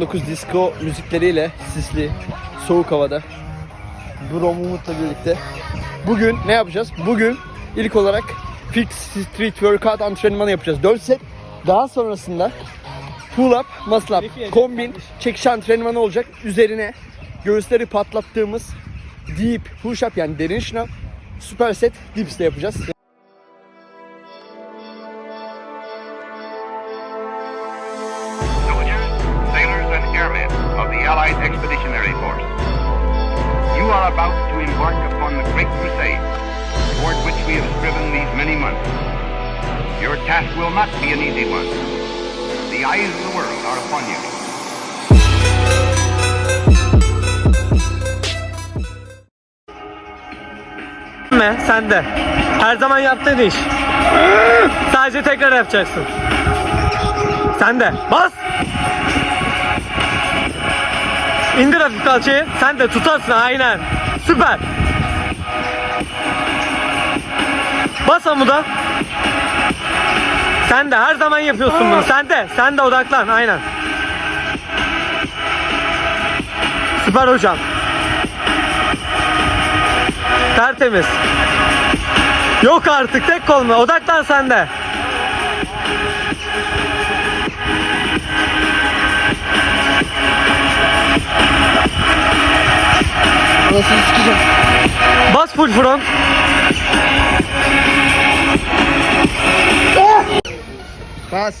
2019 disco müzikleriyle sisli, soğuk havada Brom Umut'la birlikte bugün ne yapacağız? Bugün ilk olarak Fix Street Workout antrenmanı yapacağız. 4 set. Daha sonrasında pull up, muscle up, kombin, çekiş antrenmanı olacak. Üzerine göğüsleri patlattığımız deep push up yani derin şınav, süper set dips de yapacağız. Months. Your task will not be an easy one. The eyes of the world are upon you. mi? Sen de. Her zaman yaptığın iş. Sadece tekrar yapacaksın. Sen de. Bas. İndir hafif kalçayı. Sen de tutarsın aynen. Süper. Bas amuda. Sen de her zaman yapıyorsun bunu. Sen de. Sen de odaklan. Aynen. Süper hocam. Tertemiz. Yok artık tek kol mu? Odaklan sen de. Bas full front. Bas.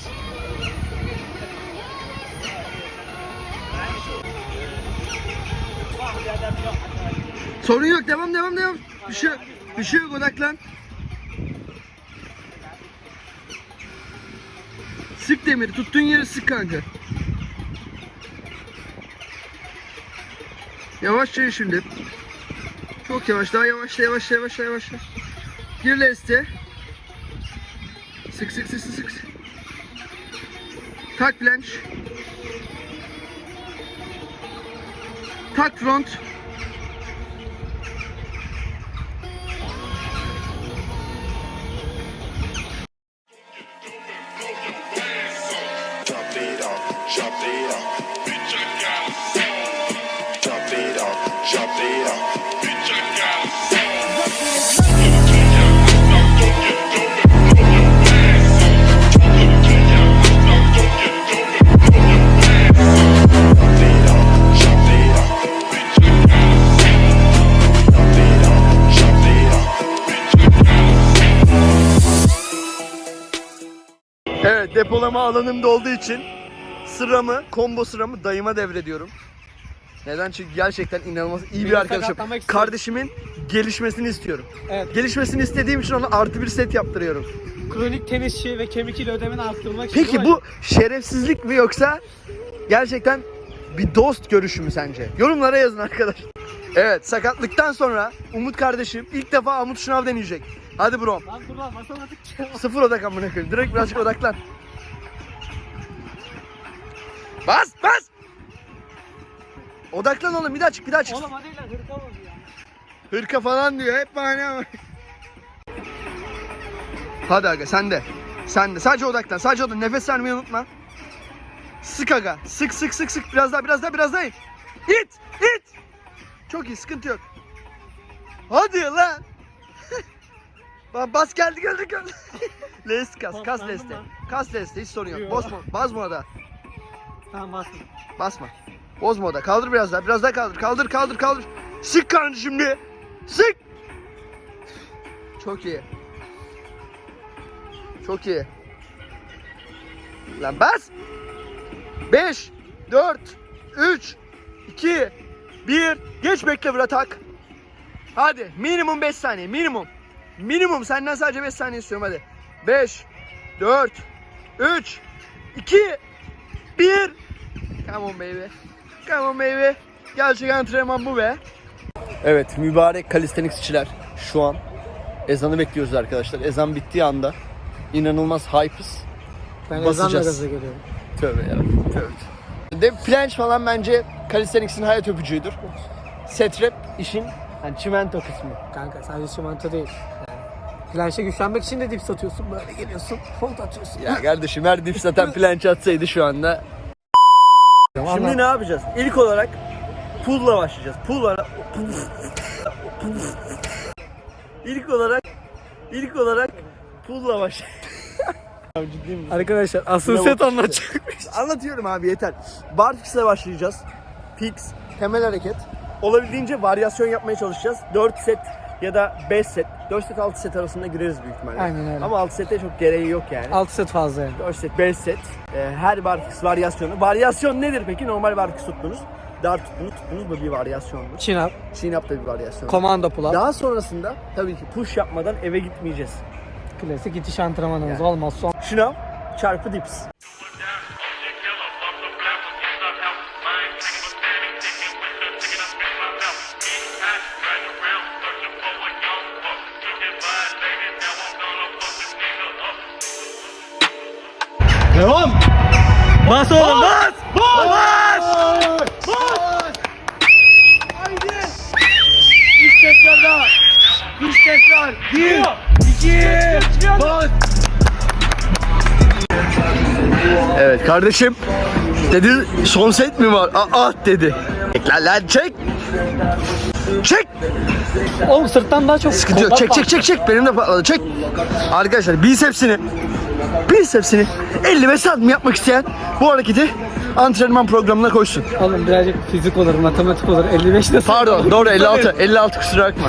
Sorun yok. Devam devam devam. Bir şey. Bir şey yok. Odaklan. Sık demiri. Tuttuğun yeri sık kanka. Yavaşça şimdi. Çok yavaş. Daha yavaşla yavaşla yavaşla yavaşla. Gir leste. Tak planche. Tak front. Evet depolama alanım dolduğu için sıramı, combo sıramı dayıma devrediyorum. Neden? Çünkü gerçekten inanılmaz iyi bir Beni arkadaşım. sakatlamak istiyorum. Kardeşimin gelişmesini istiyorum. Evet. Gelişmesini istediğim için ona artı bir set yaptırıyorum. Kronik tenisçi ve kemik ile ödemeni arttırmak Peki bu şerefsizlik mi yoksa gerçekten bir dost görüşü mü sence? Yorumlara yazın arkadaşlar. Evet sakatlıktan sonra Umut kardeşim ilk defa Amut Şınav deneyecek. Hadi bro. Lan buradan basamadık. Sıfır odak amına koyayım. Direkt birazcık odaklan. Bas bas. Odaklan oğlum bir daha çık bir daha çık. Oğlum hadi lan hırka oldu ya. Hırka falan diyor hep bahane ama. Hadi aga sen de. Sen de. Sadece odaklan. Sadece odaklan. Nefes vermeyi unutma. Sık aga. Sık sık sık sık. Biraz daha biraz daha biraz daha. it. İt. İt. Çok iyi sıkıntı yok. Hadi lan. Ba- Bas geldi geldi geldi. Les kas. Kas leste. Kas leste. Hiç sorun yok. Yok. Bozma. Basma da. Tamam bastım. Basma. Bozma o da. Kaldır biraz daha. Biraz daha kaldır. Kaldır kaldır kaldır. Sık karnı şimdi. Sık. Çok iyi. Çok iyi. Lan bas. 5 4 3 2 1 Geç bekle bir atak. Hadi minimum 5 saniye minimum. Minimum senden sadece 5 saniye istiyorum hadi. 5 4 3 2 1 Come on baby. Come on baby. Gerçek antrenman bu be. Evet mübarek kalistenikçiler şu an ezanı bekliyoruz arkadaşlar. Ezan bittiği anda inanılmaz hype'ız. Ben Basacağız. ezanla gaza geliyorum. Tövbe yarabbim tövbe. De planche falan bence calisthenics'in hayat öpücüğüdür. Set rep işin hani çimento kısmı. Kanka sadece çimento değil. Yani planşe güçlenmek için de dips atıyorsun böyle geliyorsun hold atıyorsun. Ya kardeşim her dip zaten planche atsaydı şu anda Şimdi ne yapacağız? İlk olarak pull'la başlayacağız. Pull var. İlk olarak ilk olarak pull'la başlayacağız. Arkadaşlar asıl Ne set anlatacakmış. Anlatıyorum abi yeter. Barfix'le başlayacağız. Fix, temel hareket. Olabildiğince varyasyon yapmaya çalışacağız. 4 set ya da 5 set. 4 set 6 set arasında gireriz büyük ihtimalle. Aynen öyle. Ama 6 sete çok gereği yok yani. 6 set fazla yani. 4 set, 5 set. Ee, her barfix varyasyonu. Varyasyon nedir peki? Normal barfix tuttunuz. Dar tuttunuz, tuttunuz bu bir varyasyondur. Chin up, Chin up da bir varyasyon. komando pull up, Daha sonrasında tabii ki push yapmadan eve gitmeyeceğiz. klasik itiş antrenmanımız Yani. olmazsa Şınav çarpı dips. Devam. Bas oğlum bas. Bas. Haydi. Üç tekrar daha. Üç tekrar. Bir, iki, bas. Evet kardeşim. Dedi son set mi var? Aa dedi. Çek lan lan çek. Çek. Oğlum sırttan daha çok Sıkıntı yok. Çek çek çek çek. Benim de patladı. Çek. Arkadaşlar bisepsini bisepsini 55 santim yapmak isteyen bu hareketi antrenman programına koysun. Oğlum birazcık fizik olur, matematik olur. 55 de Pardon doğru 56. 56 kusura bakma.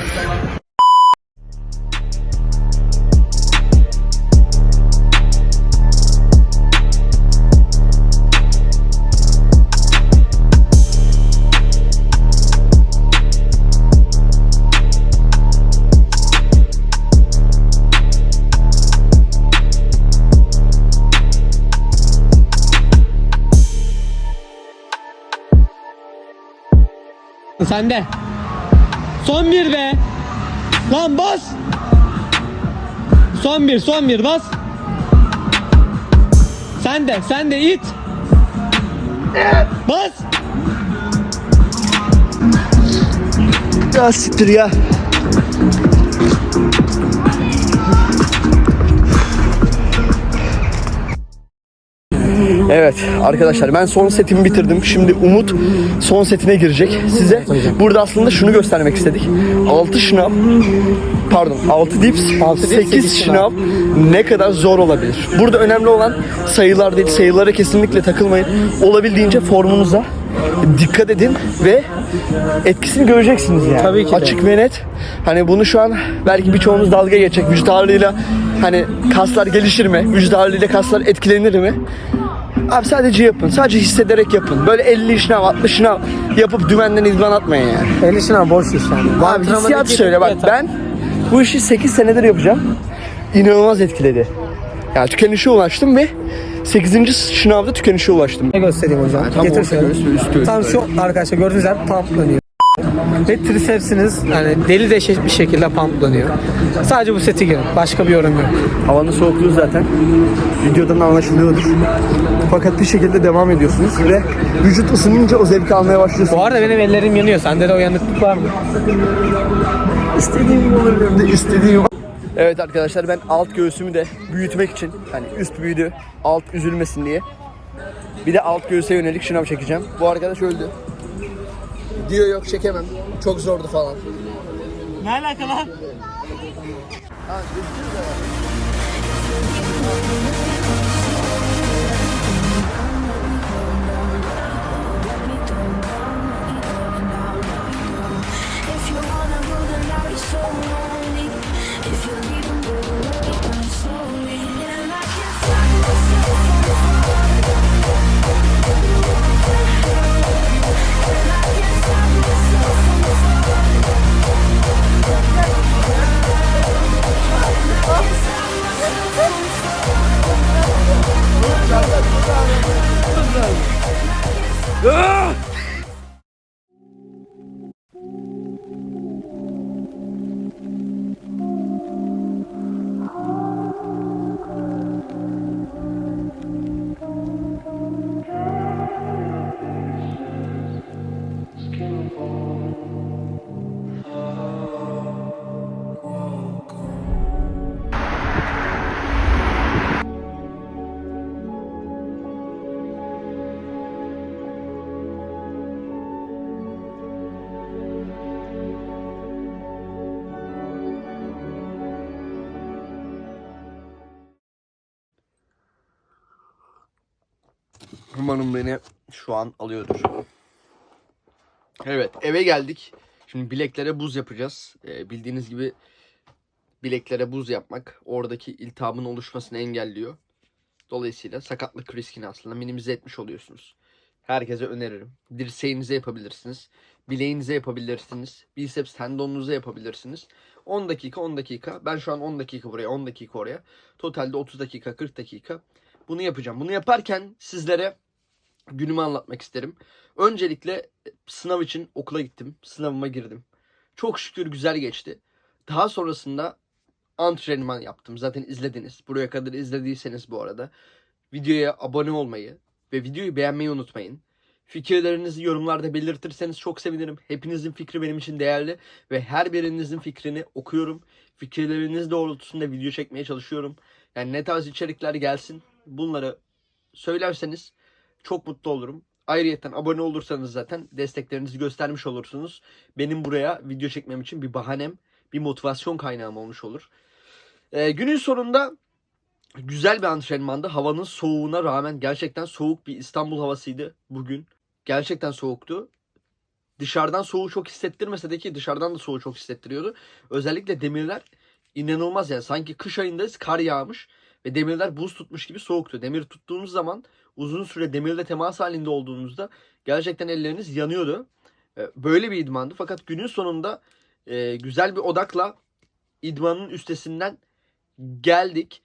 Sende. Son bir be. Lan bas. Son bir, son bir bas. Sen de, sen de it. Bas. Ya siktir ya. Evet arkadaşlar ben son setimi bitirdim. Şimdi Umut son setine girecek. Size burada aslında şunu göstermek istedik. 6 şınav pardon 6 dips, Altı dips, 8 sekiz şınav ne kadar zor olabilir. Burada önemli olan sayılar değil. Sayılara kesinlikle takılmayın. Olabildiğince formunuza dikkat edin ve etkisini göreceksiniz yani. Tabii ki de. Açık ve net. Hani bunu şu an belki birçoğunuz dalga geçecek. Vücut ağırlığıyla hani kaslar gelişir mi? Vücut ağırlığıyla kaslar etkilenir mi? Abi sadece yapın. Sadece hissederek yapın. Böyle 50 şınav, 60 şınav yapıp dümenden idman atmayın yani. 50 şınav boş iş yani. Abi hissiyat şöyle bak ben bu işi 8 senedir yapacağım. İnanılmaz etkiledi. Yani tükenişe ulaştım ve 8. şınavda tükenişe ulaştım. Ne göstereyim hocam? tam Getir orta şöyle. göğüs ve üst göğüs Tam şu arkadaşlar gördüğünüz yer pumplanıyor. Ve tricepsiniz yani deli deşik bir şekilde pumplanıyor. Sadece bu seti girin. Başka bir yorum yok. Havanın soğukluğu zaten videodan anlaşılıyordur. Fakat bir şekilde devam ediyorsunuz ve vücut ısınınca o zevki almaya başlıyorsunuz. Bu arada benim ellerim yanıyor. Sende de o yanıklık var mı? İstediğim gibi benim de istediğim. Evet arkadaşlar ben alt göğsümü de büyütmek için hani üst büyüdü alt üzülmesin diye bir de alt göğüse yönelik şınav çekeceğim. Bu arkadaş öldü. Diyor yok çekemem. Çok zordu falan. Ne alaka lan? If Oh, Umarım beni şu an alıyordur. Evet eve geldik. Şimdi bileklere buz yapacağız. Ee, bildiğiniz gibi bileklere buz yapmak oradaki iltihabın oluşmasını engelliyor. Dolayısıyla sakatlık riskini aslında minimize etmiş oluyorsunuz. Herkese öneririm. Dirseğinize yapabilirsiniz. Bileğinize yapabilirsiniz. Biceps tendonunuza yapabilirsiniz. 10 dakika 10 dakika. Ben şu an 10 dakika buraya 10 dakika oraya. Totalde 30 dakika 40 dakika. Bunu yapacağım. Bunu yaparken sizlere günümü anlatmak isterim. Öncelikle e, sınav için okula gittim. Sınavıma girdim. Çok şükür güzel geçti. Daha sonrasında antrenman yaptım. Zaten izlediniz. Buraya kadar izlediyseniz bu arada videoya abone olmayı ve videoyu beğenmeyi unutmayın. Fikirlerinizi yorumlarda belirtirseniz çok sevinirim. Hepinizin fikri benim için değerli ve her birinizin fikrini okuyorum. Fikirleriniz doğrultusunda video çekmeye çalışıyorum. Yani ne tarz içerikler gelsin bunları söylerseniz çok mutlu olurum. Ayrıyeten abone olursanız zaten desteklerinizi göstermiş olursunuz. Benim buraya video çekmem için bir bahanem, bir motivasyon kaynağım olmuş olur. Ee, günün sonunda güzel bir antrenmandı. Havanın soğuğuna rağmen gerçekten soğuk bir İstanbul havasıydı bugün. Gerçekten soğuktu. Dışarıdan soğuğu çok hissettirmese de ki dışarıdan da soğuğu çok hissettiriyordu. Özellikle demirler inanılmaz yani sanki kış ayındayız kar yağmış ve demirler buz tutmuş gibi soğuktu. Demir tuttuğunuz zaman uzun süre demirle temas halinde olduğunuzda gerçekten elleriniz yanıyordu. Ee, Böyle bir idmandı fakat günün sonunda e, güzel bir odakla idmanın üstesinden geldik.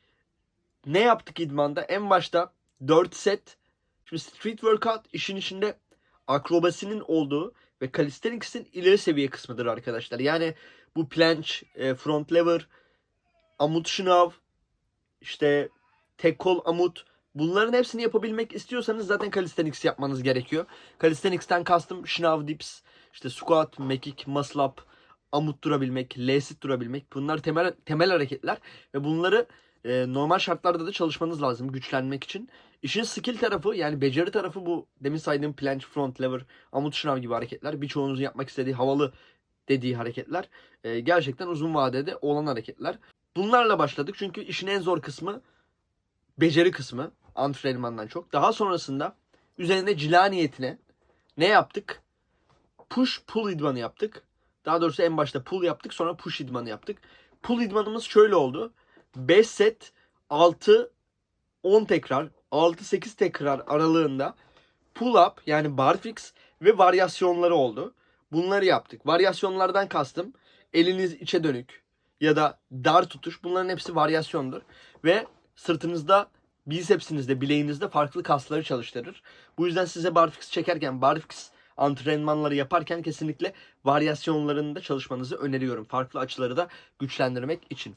Ne yaptık idmanda? En başta 4 set. Şimdi street workout işin içinde akrobasinin olduğu ve calisthenics'in ileri seviye kısmıdır arkadaşlar. Yani bu planche, e, front lever, amut şınav, işte tek kol amut bunların hepsini yapabilmek istiyorsanız zaten calisthenics yapmanız gerekiyor. Calisthenics'ten kastım şınav dips, işte squat, mekik, muscle up, amut durabilmek, L-sit durabilmek. Bunlar temel temel hareketler ve bunları e, normal şartlarda da çalışmanız lazım güçlenmek için. İşin skill tarafı yani beceri tarafı bu demin saydığım planche, front lever, amut şınav gibi hareketler. Birçoğunuzun yapmak istediği havalı dediği hareketler. E, gerçekten uzun vadede olan hareketler. Bunlarla başladık çünkü işin en zor kısmı beceri kısmı antrenmandan çok. Daha sonrasında üzerinde cila niyetine ne yaptık? Push pull idmanı yaptık. Daha doğrusu en başta pull yaptık sonra push idmanı yaptık. Pull idmanımız şöyle oldu. 5 set 6 10 tekrar 6-8 tekrar aralığında pull up yani barfix ve varyasyonları oldu. Bunları yaptık. Varyasyonlardan kastım eliniz içe dönük ya da dar tutuş bunların hepsi varyasyondur. Ve sırtınızda bicepsinizde bileğinizde farklı kasları çalıştırır. Bu yüzden size barfix çekerken barfix antrenmanları yaparken kesinlikle varyasyonlarında çalışmanızı öneriyorum. Farklı açıları da güçlendirmek için.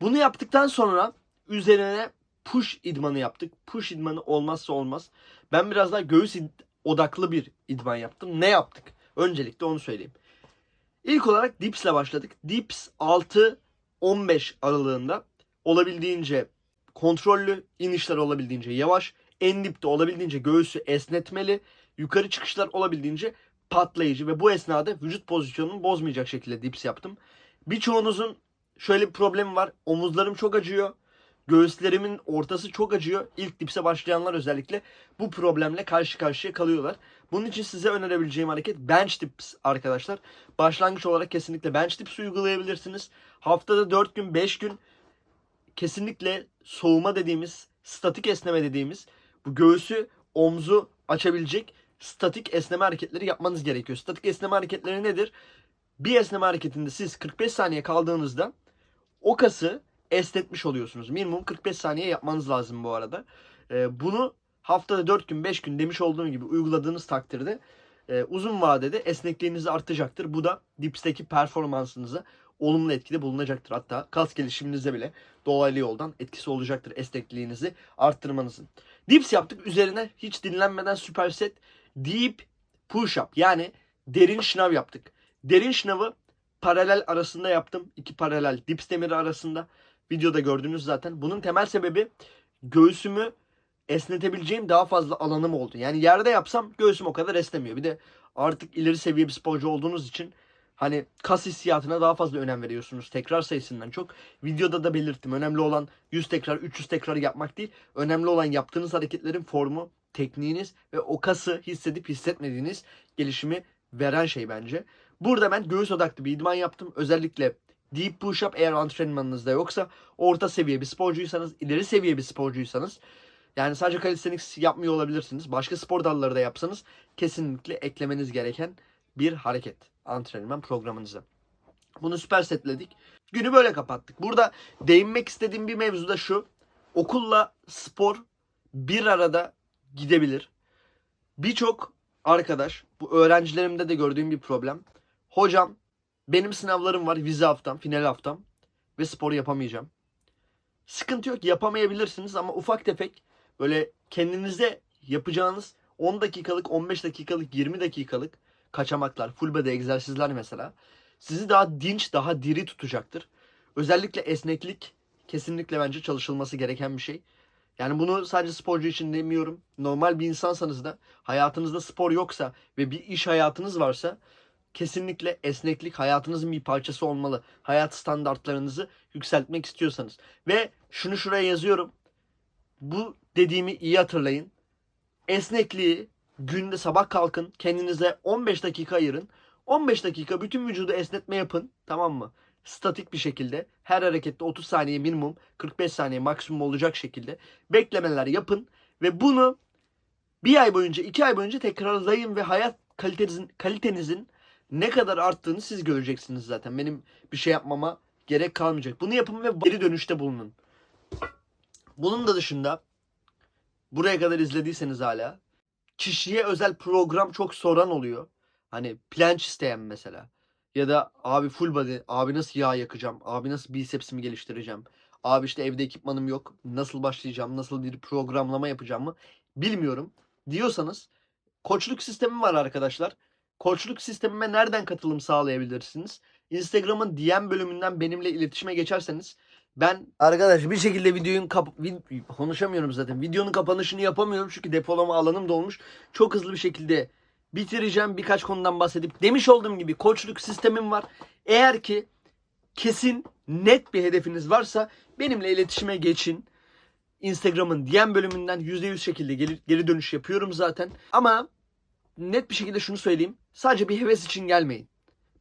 Bunu yaptıktan sonra üzerine push idmanı yaptık. Push idmanı olmazsa olmaz. Ben biraz daha göğüs odaklı bir idman yaptım. Ne yaptık? Öncelikle onu söyleyeyim. İlk olarak dips ile başladık. Dips 6-15 aralığında olabildiğince kontrollü, inişler olabildiğince yavaş, en dipte olabildiğince göğüsü esnetmeli, yukarı çıkışlar olabildiğince patlayıcı ve bu esnada vücut pozisyonunu bozmayacak şekilde dips yaptım. Birçoğunuzun şöyle bir problemi var. Omuzlarım çok acıyor. Göğüslerimin ortası çok acıyor. İlk dipse başlayanlar özellikle bu problemle karşı karşıya kalıyorlar. Bunun için size önerebileceğim hareket bench dips arkadaşlar. Başlangıç olarak kesinlikle bench dips uygulayabilirsiniz. Haftada 4 gün 5 gün kesinlikle soğuma dediğimiz, statik esneme dediğimiz bu göğsü, omzu açabilecek statik esneme hareketleri yapmanız gerekiyor. Statik esneme hareketleri nedir? Bir esneme hareketinde siz 45 saniye kaldığınızda o kası esnetmiş oluyorsunuz. Minimum 45 saniye yapmanız lazım bu arada. Ee, bunu haftada 4 gün 5 gün demiş olduğum gibi uyguladığınız takdirde e, uzun vadede esnekliğiniz artacaktır. Bu da dipsteki performansınıza olumlu etkide bulunacaktır. Hatta kas gelişiminize bile dolaylı yoldan etkisi olacaktır esnekliğinizi arttırmanızın. Dips yaptık. Üzerine hiç dinlenmeden süperset deep push up yani derin şınav yaptık. Derin şınavı paralel arasında yaptım. İki paralel dips demiri arasında. Videoda gördünüz zaten. Bunun temel sebebi göğsümü esnetebileceğim daha fazla alanım oldu. Yani yerde yapsam göğsüm o kadar esnemiyor. Bir de artık ileri seviye bir sporcu olduğunuz için hani kas hissiyatına daha fazla önem veriyorsunuz. Tekrar sayısından çok. Videoda da belirttim. Önemli olan 100 tekrar, 300 tekrar yapmak değil. Önemli olan yaptığınız hareketlerin formu, tekniğiniz ve o kası hissedip hissetmediğiniz gelişimi veren şey bence. Burada ben göğüs odaklı bir idman yaptım. Özellikle deep push-up eğer antrenmanınızda yoksa orta seviye bir sporcuysanız, ileri seviye bir sporcuysanız yani sadece calisthenics yapmıyor olabilirsiniz. Başka spor dalları da yapsanız kesinlikle eklemeniz gereken bir hareket antrenman programınıza. Bunu süper setledik. Günü böyle kapattık. Burada değinmek istediğim bir mevzu da şu. Okulla spor bir arada gidebilir. Birçok arkadaş, bu öğrencilerimde de gördüğüm bir problem. Hocam benim sınavlarım var, vize haftam, final haftam ve spor yapamayacağım. Sıkıntı yok, yapamayabilirsiniz ama ufak tefek böyle kendinize yapacağınız 10 dakikalık, 15 dakikalık, 20 dakikalık kaçamaklar, full body egzersizler mesela sizi daha dinç, daha diri tutacaktır. Özellikle esneklik kesinlikle bence çalışılması gereken bir şey. Yani bunu sadece sporcu için demiyorum. Normal bir insansanız da hayatınızda spor yoksa ve bir iş hayatınız varsa kesinlikle esneklik hayatınızın bir parçası olmalı. Hayat standartlarınızı yükseltmek istiyorsanız. Ve şunu şuraya yazıyorum. Bu dediğimi iyi hatırlayın. Esnekliği günde sabah kalkın kendinize 15 dakika ayırın. 15 dakika bütün vücudu esnetme yapın. Tamam mı? Statik bir şekilde her harekette 30 saniye minimum 45 saniye maksimum olacak şekilde beklemeler yapın. Ve bunu bir ay boyunca iki ay boyunca tekrarlayın ve hayat kalitenizin, kalitenizin ne kadar arttığını siz göreceksiniz zaten. Benim bir şey yapmama gerek kalmayacak. Bunu yapın ve geri dönüşte bulunun. Bunun da dışında buraya kadar izlediyseniz hala kişiye özel program çok soran oluyor. Hani planç isteyen mesela. Ya da abi full body, abi nasıl yağ yakacağım, abi nasıl bisepsimi geliştireceğim, abi işte evde ekipmanım yok, nasıl başlayacağım, nasıl bir programlama yapacağım mı bilmiyorum diyorsanız koçluk sistemim var arkadaşlar. Koçluk sistemime nereden katılım sağlayabilirsiniz? Instagram'ın DM bölümünden benimle iletişime geçerseniz ben arkadaş bir şekilde videonun kap vid- konuşamıyorum zaten. Videonun kapanışını yapamıyorum çünkü depolama alanım dolmuş. Çok hızlı bir şekilde bitireceğim. Birkaç konudan bahsedip demiş olduğum gibi koçluk sistemim var. Eğer ki kesin net bir hedefiniz varsa benimle iletişime geçin. Instagram'ın DM bölümünden %100 şekilde geri, geri dönüş yapıyorum zaten. Ama net bir şekilde şunu söyleyeyim. Sadece bir heves için gelmeyin.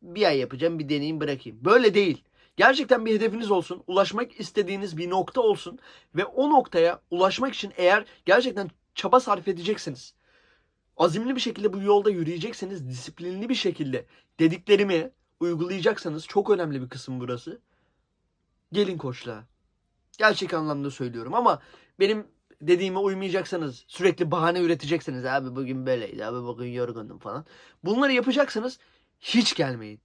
Bir ay yapacağım, bir deneyeyim, bırakayım. Böyle değil. Gerçekten bir hedefiniz olsun, ulaşmak istediğiniz bir nokta olsun ve o noktaya ulaşmak için eğer gerçekten çaba sarf edeceksiniz, azimli bir şekilde bu yolda yürüyecekseniz, disiplinli bir şekilde dediklerimi uygulayacaksanız çok önemli bir kısım burası. Gelin koçluğa. Gerçek anlamda söylüyorum ama benim dediğime uymayacaksanız, sürekli bahane üretecekseniz abi bugün böyleydi, abi bugün yorgundum falan. Bunları yapacaksanız hiç gelmeyin.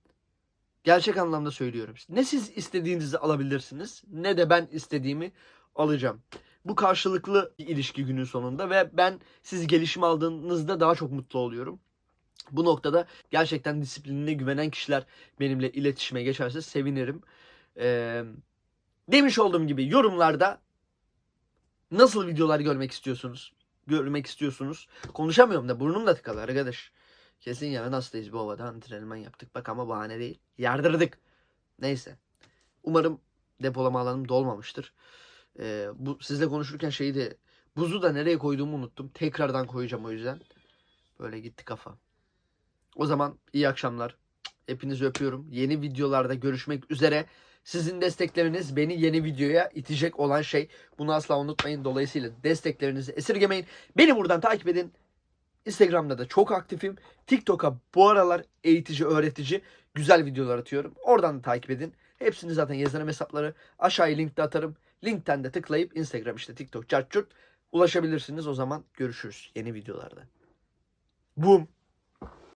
Gerçek anlamda söylüyorum. Ne siz istediğinizi alabilirsiniz ne de ben istediğimi alacağım. Bu karşılıklı bir ilişki günün sonunda ve ben siz gelişim aldığınızda daha çok mutlu oluyorum. Bu noktada gerçekten disiplinine güvenen kişiler benimle iletişime geçerse sevinirim. Ee, demiş olduğum gibi yorumlarda nasıl videolar görmek istiyorsunuz? Görmek istiyorsunuz. Konuşamıyorum da burnum da tıkalı arkadaş. Kesin yarın hastayız bu havada antrenman yaptık. Bak ama bahane değil. Yardırdık. Neyse. Umarım depolama alanım dolmamıştır. Ee, bu sizle konuşurken şeyi de buzu da nereye koyduğumu unuttum. Tekrardan koyacağım o yüzden. Böyle gitti kafa. O zaman iyi akşamlar. Hepinizi öpüyorum. Yeni videolarda görüşmek üzere. Sizin destekleriniz beni yeni videoya itecek olan şey. Bunu asla unutmayın. Dolayısıyla desteklerinizi esirgemeyin. Beni buradan takip edin. Instagram'da da çok aktifim. TikTok'a bu aralar eğitici, öğretici güzel videolar atıyorum. Oradan da takip edin. Hepsini zaten yazarım hesapları. Aşağıya linkte atarım. Linkten de tıklayıp Instagram işte TikTok, Çarçurt ulaşabilirsiniz. O zaman görüşürüz yeni videolarda. Boom.